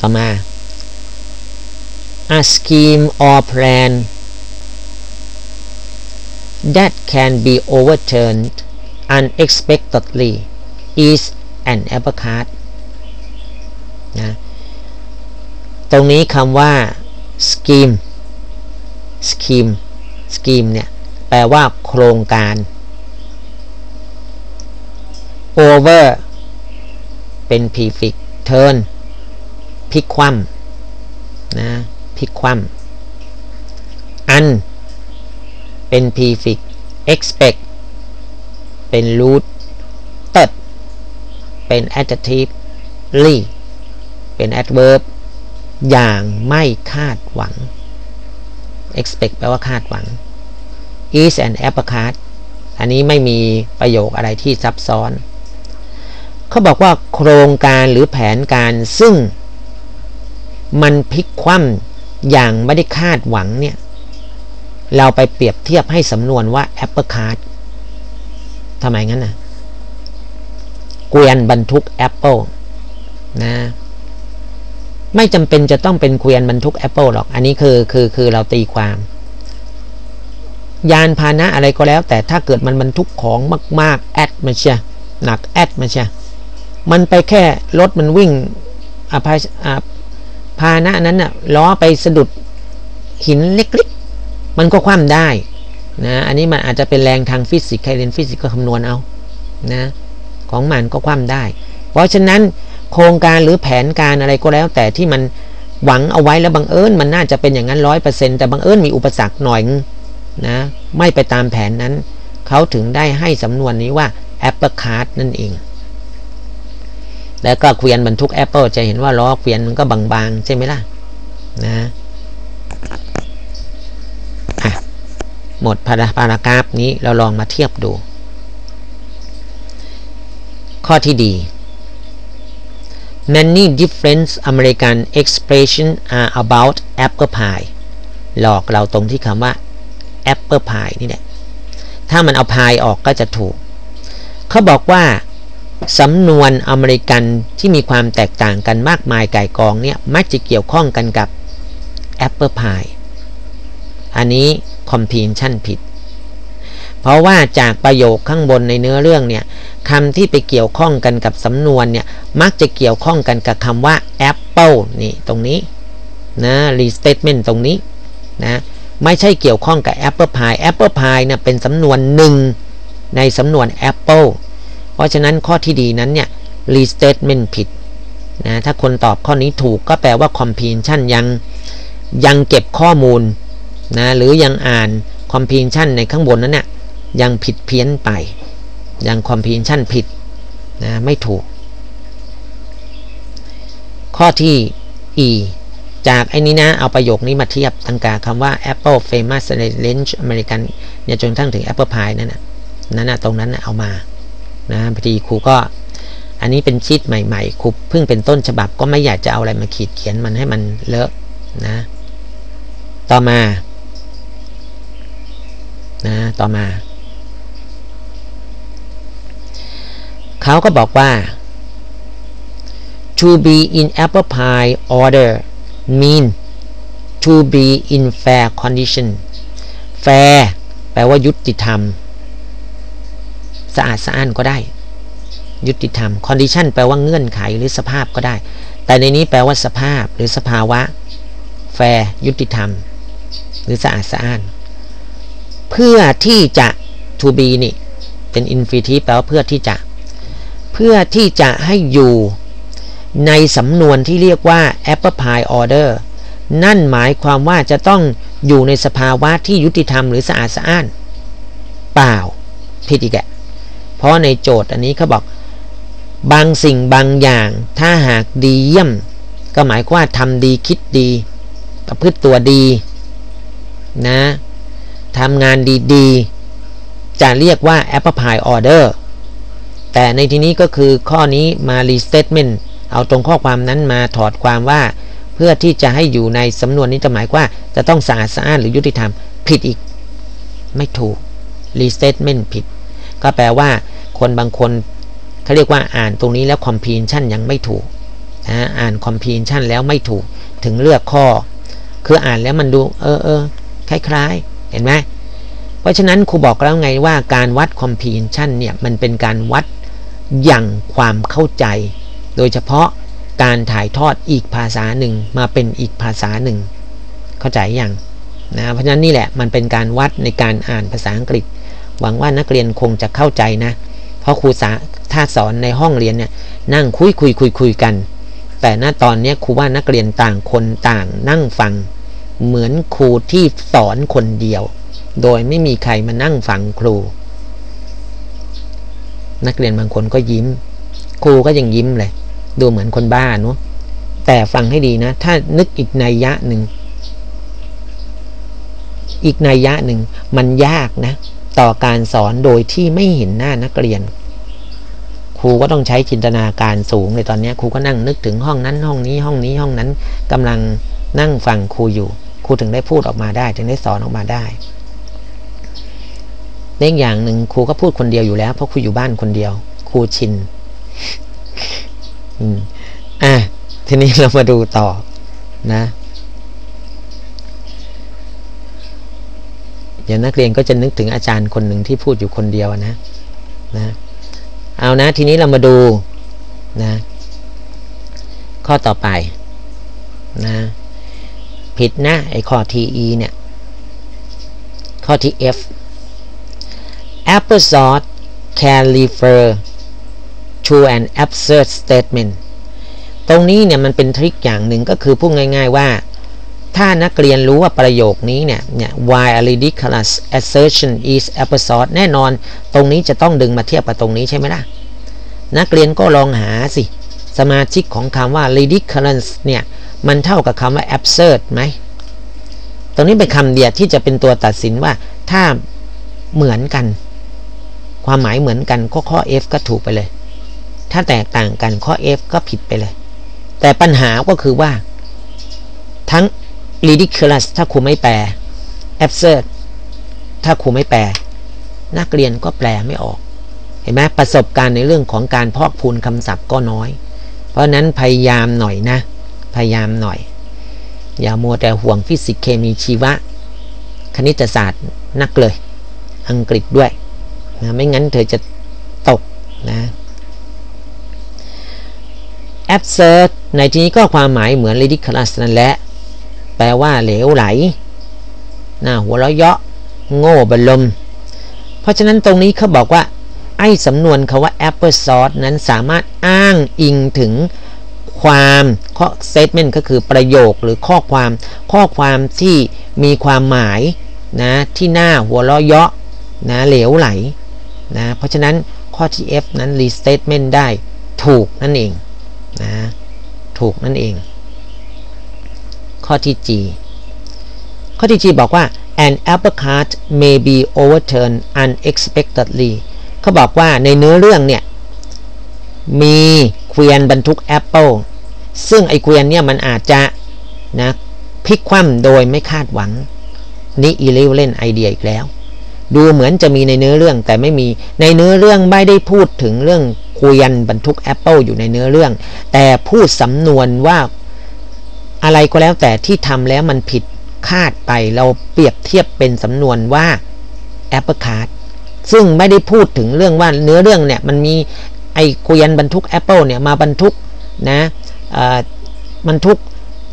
ต่อมา a scheme or plan that can be overturned unexpectedly is an apple cart นะตรงนี้คำว่า scheme scheme scheme เนี่ย แปลว่าโครงการ over เป็น prefix turn พลิกคว่ำนะพลิกคว่ำ un เป็น prefix expect เป็น root เติดเป็น adjective ly เป็น adverb อย่างไม่คาดหวัง expect แปลว่าคาดหวัง is an uppercut อันนี้ไม่มีประโยคอะไรที่ซับซ้อน เขาบอกว่าโครงการหรือแผนการซึ่ง มันพลิกคว่ำอย่างไม่ได้คาดหวังเนี่ย เราไปเปรียบเทียบให้สำนวนว่า apple cart ทำไมงั้นนะเกวียนบรรทุกแอปเปิลนะไม่จำเป็นจะต้องเป็นเกวียนบรรทุกแอปเปิลหรอก อันนี้คือคือคือเราตีความ ยานพาหนะอะไรก็แล้ว แต่ถ้าเกิดมันบรรทุกของมาก ๆ แอดมาเชียหนักแอดมาเชียมันไปแค่รถมันวิ่งอาภาอ พาหนะนั้นน่ะล้อไปสะดุดหินเล็กๆ มันก็คว่ำได้นะอันนี้มันอาจจะเป็นแรงทางฟิสิกส์ใครเรียนฟิสิกส์ก็คำนวณเอานะของมันก็คว่ำได้ เพราะฉะนั้นโครงการหรือแผนการอะไรก็แล้ว แต่ที่มันหวังเอาไว้แล้วบังเอิญมันน่าจะเป็นอย่างนั้นร้อยเปอร์เซ็นต์แต่บังเอิญมีอุปสรรคหน่อยนะไม่ไปตามแผนนั้น เขาถึงได้ให้สำนวนนี้ว่าแอปเปิลคาร์ดนั่นเอง แล้วก็เกวียนบรรทุกแอปเปิลจะเห็นว่าล้อเกวียนมันก็บางๆ ใช่ไหมล่ะนะหมดพาราพารากราฟนี้เราลองมาเทียบดู ข้อที่ดี many different American expression are about apple pie หลอกเราตรงที่คำว่า apple pie นี่แหละ ถ้ามันเอาพายออกก็จะถูก เขาบอกว่า สำนวนอเมริกันที่มีความแตกต่างกันมากมายไก่กองเนี่ยมักจะเกี่ยวข้องกันกับ apple pie อันนี้ comprehension ผิด เพราะว่าจากประโยคข้างบนในเนื้อเรื่องเนี่ยคำที่ไปเกี่ยวข้องกันกับสำนวนเนี่ยมักจะเกี่ยวข้องกันกับคำว่า apple นี่ตรงนี้นะ restatement ตรงนี้นะไม่ใช่เกี่ยวข้องกับ apple pie apple pie เนี่ยเป็นสำนวนหนึ่งในสำนวน apple ราะฉะนั้นข้อที่ดีนั้นเนี่ย restatement ผิดนะถ้าคนตอบข้อนี้ถูกก็แปลว่า comprehension ยังยังเก็บข้อมูลนะหรือยังอ่าน comprehension ในข้างบนนั้นเนี่ยยังผิดเพี้ยนไป ยัง comprehension ผิดนะไม่ถูก ข้อที่ e จากไอ้นี้นะ เอาประโยคนี้มาเทียบตั้งกาคำว่า Apple famous range American เนี่ยจนทั้งถึง Apple pie นั่นนะนั่นนะตรงนั้นนะเอามา นะพอดีครูก็อันนี้เป็นชีตใหม่ๆครูเพิ่งเป็นต้นฉบับก็ไม่อยากจะเอาอะไรมาขีดเขียนมันให้มันเลอะนะต่อมานะต่อมา เขาก็บอกว่า to be in apple pie order mean to be in fair condition fair แปลว่ายุติธรรม สะอาดสะอ้านก็ได้ ยุติธรรม condition แปลว่าเงื่อนไขหรือสภาพก็ได้ แต่ในนี้แปลว่าสภาพหรือสภาวะ fair ยุติธรรม หรือสะอาดสะอ้าน เพื่อที่จะ to be นี่ เป็น infinitive แปลว่าเพื่อที่จะ เพื่อที่จะให้อยู่ในสำนวนที่เรียกว่า apple pie order นั่นหมายความว่าจะต้องอยู่ในสภาวะที่ยุติธรรมหรือสะอาดสะอ้าน เปล่าผิดอีกแก เพราะในโจทย์อันนี้เขาบอกบางสิ่งบางอย่าง ถ้าหากดีเยี่ยม ก็หมายความว่าทำดีคิดดี ประพฤติตัวดีนะทำงานดีๆ จะเรียกว่า apple pie order แต่ในที่นี้ก็คือข้อนี้มา restatement เอาตรงข้อความนั้นมาถอดความว่า เพื่อที่จะให้อยู่ในสำนวนนี้จะหมายว่า จะต้องสะอาดสะอ้านหรือยุติธรรม ผิดอีก ไม่ถูก restatement ผิด ก็แปลว่าคนบางคนเขาเรียกว่าอ่านตรงนี้แล้ว comprehension ยังไม่ถูกนะอ่าน comprehension แล้วไม่ถูกถึงเลือกข้อ คืออ่านแล้วมันดูเออเออคล้ายๆ เห็นไหมเพราะฉะนั้นครูบอกแล้วไงว่าการวัด comprehension เนี่ยมันเป็นการวัดอย่างความเข้าใจ โดยเฉพาะการถ่ายทอดอีกภาษาหนึ่งมาเป็นอีกภาษาหนึ่ง เข้าใจอยังนะเพราะฉะนั้นนี่แหละมันเป็นการวัดในการอ่านภาษาอังกฤษ หวังว่านักเรียนคงจะเข้าใจนะ เพราะครูสาถ้าสอนในห้องเรียนเนี่ยนั่งคุยคุยคุยคุยกัน แต่ณตอนนี้ครูว่านักเรียนต่างคนต่างนั่งฟัง เหมือนครูที่สอนคนเดียว โดยไม่มีใครมานั่งฟังครู นักเรียนบางคนก็ยิ้ม ครูก็ยังยิ้มเลย ดูเหมือนคนบ้าเนาะแต่ฟังให้ดีนะ ถ้านึกอีกในยะหนึ่งอีกนัยยะหนึ่งมันยากนะ ต่อการสอนโดยที่ไม่เห็นหน้านักเรียน ครูก็ต้องใช้จินตนาการสูงเลยตอนนี้ครูก็นั่งนึกถึงห้องนั้นห้องนี้ห้องนี้ห้องนั้นกำลังนั่งฟังครูอยู่ ครูถึงได้พูดออกมาได้ ถึงได้สอนออกมาได้เรื่องอย่างหนึ่งครูก็พูดคนเดียวอยู่แล้วเพราะครูอยู่บ้านคนเดียว ครูชินอืมอะทีนี้เรามาดูต่อนะ เดี๋ยวนักเรียนก็จะนึกถึงอาจารย์คนหนึ่งที่พูดอยู่คนเดียวนะนะเอานะทีนี้เรามาดูนะข้อต่อไปนะผิดนะไอ้ข้อ TE เนี่ยข้อที่ F apple sauce can refer to an absurd statement ตรงนี้เนี่ยมันเป็นทริคอย่างหนึ่งก็คือพูดง่าย ๆว่า ถ้านักเรียนรู้ว่าประโยคนี้เนี่ยเนี่ย why a ridiculous assertion is absurd แน่นอนตรงนี้จะต้องดึงมาเทียบกับตรงนี้ใช่ไหมล่ะ นักเรียนก็ลองหาสิ สมาชิกของคำว่า ridiculous เนี่ยมันเท่ากับคำว่า absurd ไหม ตรงนี้เป็นคำเดียวที่จะเป็นตัวตัดสินว่าถ้าเหมือนกัน ความหมายเหมือนกันก็ข้อ F ก็ถูกไปเลย ถ้าแตกต่างกันข้อ F ก็ผิดไปเลย แต่ปัญหาก็คือว่า ทั้ง ridiculous ถ้าครูไม่แปล absurd ถ้าครูไม่แปล นักเรียนก็แปลไม่ออก เห็นไหมประสบการณ์ในเรื่องของการพอกพูนคำศัพท์ก็น้อย เพราะนั้นพยายามหน่อยนะ พยายามหน่อย อย่ามัวแต่ห่วงฟิสิกส์เคมีชีวะ คณิตศาสตร์นักเลย อังกฤษด้วยนะไม่งั้นเธอจะตกนะ absurd ในที่นี้ก็ความหมายเหมือน ridiculous นั่นแหละ แปลว่าเหลวไหลน้าหัวเราะเยาะโง่บลม เพราะฉะนั้นตรงนี้เขาบอกว่า ไอ้สำนวนคาว่า apple sauce นั้นสามารถอ้างอิงถึงความข้อ statement ก็คือประโยคหรือข้อความข้อความที่มีความหมายนะที่หน้าหัวเราะเยาะนะเหลวไหลนะเพราะฉะนั้นข้อที่ F นั้น restatement ได้ถูกนั่นเองนะถูกนั่นเอง ข้อที่ G ข้อที่ G บอกว่า an apple cart may be overturned unexpectedly เขาบอกว่าในเนื้อเรื่องเนี่ย มีเกวียนบรรทุกแอปเปิลซึ่งไอเกวียนเนี่ยมันอาจจะนะพลิกคว่ำโดยไม่คาดหวัง นี่อีเลวเล่นไอเดียอีกแล้ว ดูเหมือนจะมีในเนื้อเรื่องแต่ไม่มีในเนื้อเรื่องไม่ได้พูดถึงเรื่องเกวียนบรรทุกแอปเปิลอยู่ในเนื้อเรื่อง แต่พูดสำนวนว่า อะไรก็แล้วแต่ที่ทำแล้วมันผิดคาดไปเราเปรียบเทียบเป็นสำนวนว่า apple cart ซึ่งไม่ได้พูดถึงเรื่องว่าเนื้อเรื่องเนี่ยมันมีไอ้เกวียนบรรทุกแอปเปิลเนี่ยมาบรรทุกนะบรรทุก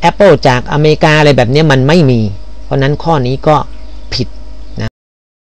แอปเปิลจากอเมริกาอะไรแบบนี้มันไม่มี เพราะนั้นข้อนี้ก็